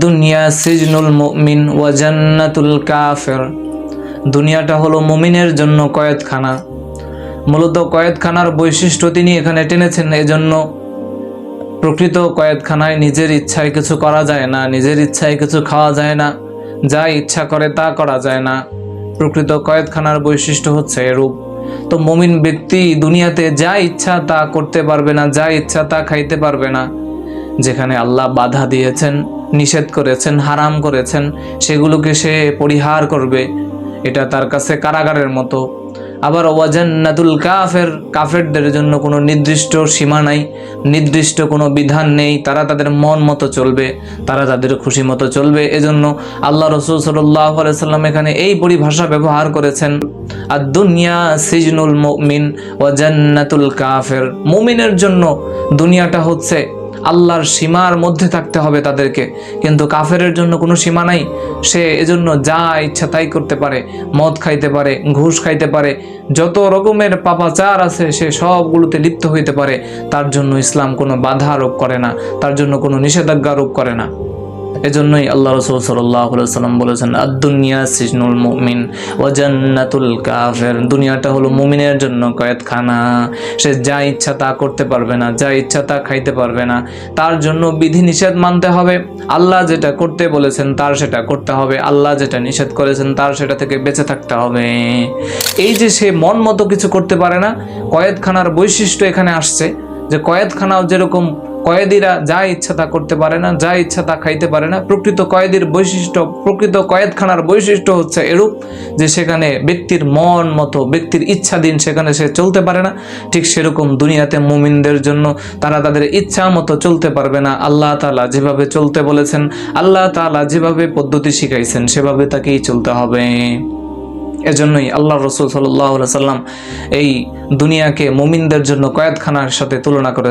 আদুনিয়া সিজনুল মুমিন ওয়া জান্নাতুল কাফের। দুনিয়াটা হলো মুমিনের জন্য কয়েদখানা। মূলত কয়েদখানার বৈশিষ্ট্য তিনি এখানে টেনেছেন, এজন্য প্রকৃত কয়েদখানায় নিজের ইচ্ছায় কিছু করা যায় না, নিজের ইচ্ছায় কিছু খাওয়া যায় না, যা ইচ্ছা করে তা করা যায় না। প্রকৃত কয়েদখানার বৈশিষ্ট্য হচ্ছে এরূপ। তো মমিন ব্যক্তি দুনিয়াতে যা ইচ্ছা তা করতে পারবে না, যা ইচ্ছা তা খাইতে পারবে না, যেখানে আল্লাহ বাধা দিয়েছেন। নিষেধ করেছেন, হারাম করেছেন, সেগুলোকে সে পরিহার করবে। এটা তার কাছে কারাগারের মতো। আবার ওয়াজান্নাতুল কাফের, কাফেরদের জন্য কোনো নির্দিষ্ট সীমা নাই, নির্দিষ্ট কোনো বিধান নেই, তারা তাদের মন মতো চলবে, তারা তাদের খুশি মতো চলবে। এজন্য আল্লাহ রসুল সাল্লাহ সাল্লাম এখানে এই পরিভাষা ব্যবহার করেছেন আর দুনিয়া সিজনুল মুমিন ওয়াজান্নাতুল কাফের। মুমিনের জন্য দুনিয়াটা হচ্ছে আল্লাহর সীমার মধ্যে থাকতে হবে তাদেরকে। কিন্তু কাফেরের জন্য কোনো সীমা নাই। সে এজন্য যা ইচ্ছা তাই করতে পারে। মদ খাইতে পারে, ঘুষ খাইতে পারে। যত রকমের পাপাচার আছে, সে সবগুলোতে লিপ্ত হইতে পারে। তার জন্য ইসলাম কোনো বাধা আরোপ করে না। তার জন্য কোনো নিষেধাজ্ঞা আরোপ করে না। এজন্যই আল্লাহ রসুল সাল্লাম বলেছেন আদুনিয়া সিজনুল মুমিন ও জান্নাতুল কাফের। দুনিয়াটা হলো মুমিনের জন্য কয়েদখানা। সে যা ইচ্ছা তা করতে পারবে না, যা ইচ্ছা তা খাইতে পারবে না। তার জন্য বিধি নিষেধ মানতে হবে। আল্লাহ যেটা করতে বলেছেন, তার সেটা করতে হবে। আল্লাহ যেটা নিষেধ করেছেন, তার সেটা থেকে বেঁচে থাকতে হবে। এই যে সে মন মতো কিছু করতে পারে না, কয়েদখানার বৈশিষ্ট্য এখানে আসছে যে কয়েদখানাও যেরকম কয়েদিরা যা ইচ্ছা তা করতে পারে না, যা ইচ্ছা তা খাইতে পারে না। প্রকৃত কয়েদির বৈশিষ্ট্য, প্রকৃত কয়েদখানার বৈশিষ্ট্য হচ্ছে এরূপ যে সেখানে ব্যক্তির মন মতো, ব্যক্তির ইচ্ছাধীন সেখানে সে চলতে পারে না। ঠিক সেরকম দুনিয়াতে মুমিনদের জন্য তারা তাদের ইচ্ছা মতো চলতে পারবে না। আল্লাহ তালা যেভাবে চলতে বলেছেন, আল্লাহ তালা যেভাবে পদ্ধতি শিখাইছেন, সেভাবে তাকেই চলতে হবে। এজন্যই আল্লাহ রসুল সাল্লাহ সাল্লাম এই দুনিয়াকে মুমিনদের জন্য কয়েদখানার সাথে তুলনা করে